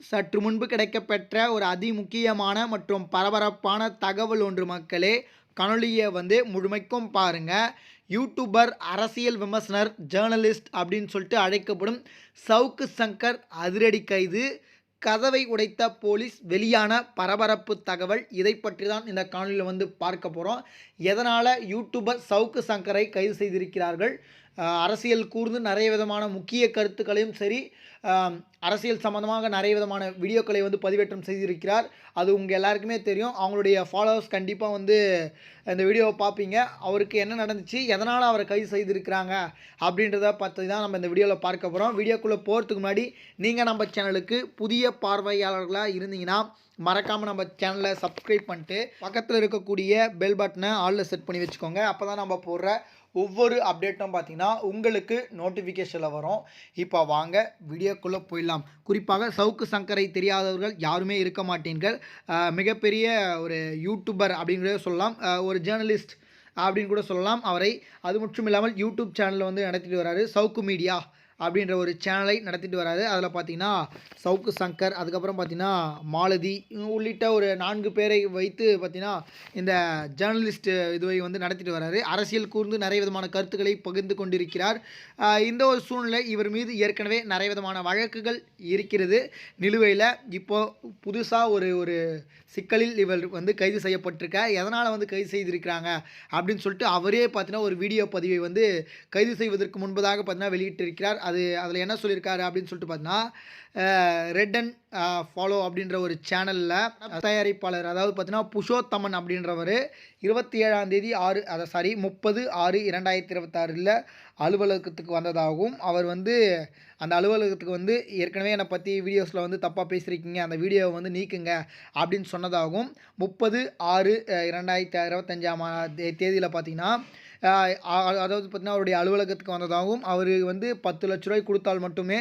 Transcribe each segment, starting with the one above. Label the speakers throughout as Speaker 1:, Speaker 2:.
Speaker 1: சற்று முன்பு கிடைக்கப்பெற்ற ஒரு அதிமுக்கியமான மற்றும் பரபரப்பான தகவல் ஒன்று மக்களே. கணொலியை வந்து முழுமைக்கும் பாருங்க. யூடியூபர் அரசியல் விமர்சனர் ஜேர்னலிஸ்ட் அப்படின்னு சொல்லிட்டு அழைக்கப்படும் சவுக்கு சங்கர் அதிரடி கைது. கதவை உடைத்த போலீஸ் வெளியான பரபரப்பு தகவல். இதை பற்றி தான் இந்த காணொலியில் வந்து பார்க்க போகிறோம் எதனால் யூடியூபர் சவுக்கு சங்கரை கைது செய்திருக்கிறார்கள்? அரசியல் கூர்ந்து நிறைய விதமான முக்கிய கருத்துக்களையும் சரி அரசியல் சம்பந்தமாக நிறைய விதமான வீடியோக்களை வந்து பதிவேற்றம் செய்திருக்கிறார். அது உங்கள் எல்லாருக்குமே தெரியும். அவங்களுடைய ஃபாலோவர்ஸ் கண்டிப்பாக வந்து இந்த வீடியோவை பார்ப்பீங்க. அவருக்கு என்ன நடந்துச்சு எதனால் அவரை கைது செய்திருக்கிறாங்க அப்படின்றத பற்றி தான் நம்ம இந்த வீடியோவில் பார்க்க போகிறோம் வீடியோக்குள்ளே போகிறதுக்கு முன்னாடி நீங்கள் நம்ம சேனலுக்கு புதிய பார்வையாளர்களாக இருந்தீங்கன்னா மறக்காமல் நம்ம சேனலை சப்ஸ்கிரைப் பண்ணிட்டு பக்கத்தில் இருக்கக்கூடிய பெல் பட்டனை ஆளில் செட் பண்ணி வச்சுக்கோங்க. அப்போ தான் நம்ம போடுற ஒவ்வொரு அப்டேட்டும் பார்த்தீங்கன்னா உங்களுக்கு நோட்டிஃபிகேஷனில் வரும். இப்போ வாங்க வீடியோக்குள்ளே போயிடலாம். குறிப்பாக சவுக்கு சங்கரை தெரியாதவர்கள் யாருமே இருக்க மாட்டீர்கள். மிகப்பெரிய ஒரு யூடியூபர் அப்படிங்கிறத சொல்லலாம். ஒரு ஜேர்னலிஸ்ட் அப்படின்னு கூட சொல்லலாம். அவரை அது மட்டும் இல்லாமல் யூடியூப் சேனலில் வந்து நடத்திட்டு வராரு சவுக்கு மீடியா அப்படின்ற ஒரு சேனலை நடத்திட்டு வராரு. அதில் பார்த்தீங்கன்னா சவுக்கு சங்கர் அதுக்கப்புறம் பார்த்தீங்கன்னா மாலதி உள்ளிட்ட ஒரு நான்கு பேரை வைத்து பார்த்தீங்கன்னா இந்த ஜேர்னலிஸ்ட் இதுவை வந்து நடத்திட்டு வராரு. அரசியல் கூர்ந்து நிறைய விதமான கருத்துக்களை பகிர்ந்து கொண்டிருக்கிறார். இந்த ஒரு சூழ்நிலை இவர் மீது ஏற்கனவே நிறைய விதமான வழக்குகள் இருக்கிறது. நிலுவையில் இப்போ புதுசாக ஒரு ஒரு சிக்கலில் இவர் வந்து கைது செய்யப்பட்டிருக்க எதனால் வந்து கைது செய்திருக்கிறாங்க அப்படின்னு சொல்லிட்டு அவரே பார்த்தீங்கன்னா ஒரு வீடியோ பதிவை வந்து கைது செய்வதற்கு முன்பதாக பார்த்தீங்கன்னா வெளியிட்டிருக்கிறார். அது அதில் என்ன சொல்லியிருக்காரு அப்படின்னு சொல்லிட்டு பார்த்தீங்கன்னா ரெட் அண்ட் ஃபாலோ அப்படின்ற ஒரு சேனலில் தயாரிப்பாளர் அதாவது பார்த்தீங்கன்னா புஷோத்தமன் அப்படின்றவர் இருபத்தி ஏழாம் தேதி ஆறு அதை சாரி முப்பது ஆறு இரண்டாயிரத்தி இருபத்தாறில் அலுவலகத்துக்கு வந்ததாகவும் அவர் வந்து அந்த அலுவலகத்துக்கு வந்து ஏற்கனவே என்னை பற்றி வீடியோஸில் வந்து தப்பாக பேசியிருக்கீங்க அந்த வீடியோவை வந்து நீக்குங்க அப்படின்னு சொன்னதாகவும் முப்பது ஆறு இரண்டாயிரத்தி இருபத்தஞ்சாம் தேதியில் பார்த்தீங்கன்னா அதாவது பார்த்திங்கன்னா அவருடைய அலுவலகத்துக்கு வந்ததாகவும் அவர் வந்து பத்து லட்ச ரூபாய் கொடுத்தால் மட்டுமே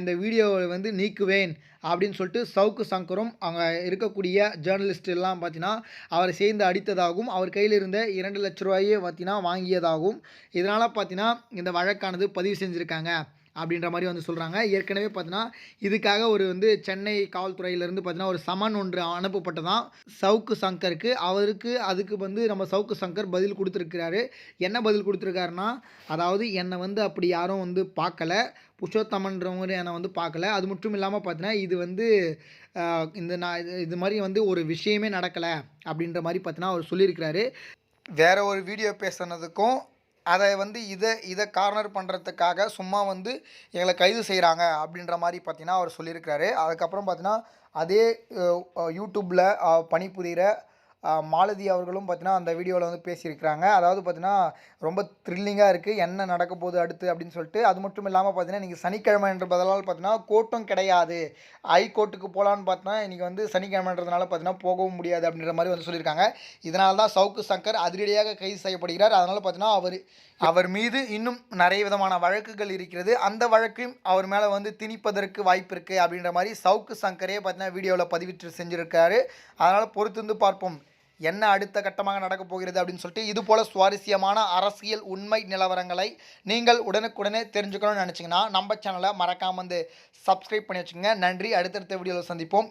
Speaker 1: இந்த வீடியோவை வந்து நீக்குவேன் அப்படின்னு சொல்லிட்டு சவுக்கு சங்கரும் அங்கே இருக்கக்கூடிய ஜேர்னலிஸ்ட் எல்லாம் பார்த்தீங்கன்னா அவரை சேர்ந்து அடித்ததாகவும் அவர் கையில் இருந்த இரண்டு லட்ச ரூபாயை பார்த்தீங்கன்னா வாங்கியதாகவும் இதனால் பார்த்தீங்கன்னா இந்த வழக்கானது பதிவு செஞ்சுருக்காங்க. அப்படின்ற மாதிரி வந்து சொல்கிறாங்க ஏற்கனவே பார்த்தீங்கன்னா இதுக்காக ஒரு வந்து சென்னை காவல்துறையிலேருந்து பார்த்தீங்கன்னா ஒரு சமன் ஒன்று அனுப்பப்பட்டதான் சவுக்கு சங்கருக்கு. அவருக்கு அதுக்கு வந்து நம்ம சவுக்கு சங்கர் பதில் கொடுத்துருக்கிறாரு. என்ன பதில் கொடுத்துருக்காருன்னா அதாவது என்னை வந்து அப்படி யாரும் வந்து பார்க்கல. புஷோத்தமன்றவங்க என்னை வந்து பார்க்கல. அது மட்டும் இல்லாமல் பார்த்தீங்கன்னா இது வந்து இந்த நான் இது இது மாதிரி வந்து ஒரு விஷயமே நடக்கலை அப்படின்ற மாதிரி பார்த்தீங்கன்னா அவர் சொல்லியிருக்கிறாரு. வேறு ஒரு வீடியோ பேசுனதுக்கும் அதை வந்து இதை இதை கார்னர் பண்ணுறதுக்காக சும்மா வந்து எங்களை கைது செய்கிறாங்க அப்படின்ற மாதிரி பார்த்தீங்கன்னா அவர் சொல்லியிருக்கிறாரு. அதுக்கப்புறம் பார்த்தீங்கன்னா அதே யூடியூப்பில் பணிபுரிகிற மாலதி அவர்களும் பார்த்தீங்கன்னா அந்த வீடியோவில் வந்து பேசியிருக்கிறாங்க. அதாவது பார்த்தீங்கன்னா ரொம்ப த்ரில்லிங்காக இருக்குது என்ன நடக்க போகுது அடுத்து அப்படின்னு சொல்லிட்டு அது மட்டும் இல்லாமல் பார்த்தீங்கன்னா நீங்கள் சனிக்கிழமை என்ற பதிலால் பார்த்தீங்கன்னா கோர்ட்டும் கிடையாது. ஹைகோர்ட்டுக்கு போகலான்னு பார்த்தா இன்றைக்கி வந்து சனிக்கிழமைன்றதுனால பார்த்தீங்கன்னா போகவும் முடியாது அப்படின்ற மாதிரி வந்து சொல்லியிருக்காங்க. இதனால தான் சவுக்கு சங்கர் அதிரடியாக கைது செய்யப்படுகிறார். அதனால் பார்த்தீங்கன்னா அவர் அவர் மீது இன்னும் நிறைய விதமான வழக்குகள் இருக்கிறது. அந்த வழக்கையும் அவர் மேலே வந்து திணிப்பதற்கு வாய்ப்பு இருக்குது அப்படின்ற மாதிரி சவுக்கு சங்கரே பார்த்தீங்கன்னா வீடியோவில் பதிவிட்டு செஞ்சுருக்காரு. அதனால் பொறுத்திருந்து பார்ப்போம். என்ன அடுத்த கட்டமாக நடக்கப் போகிறது அப்படின்னு சொல்லிட்டு இது போல் சுவாரஸ்யமான அரசியல் உண்மை நிலவரங்களை நீங்கள் உடனுக்குடனே தெரிஞ்சுக்கணும்னு நினச்சிங்கன்னா நம்ம சேனலை மறக்காமல் வந்து சப்ஸ்கிரைப் பண்ணி வச்சுக்கோங்க. நன்றி. அடுத்தடுத்த வீடியோவில் சந்திப்போம்.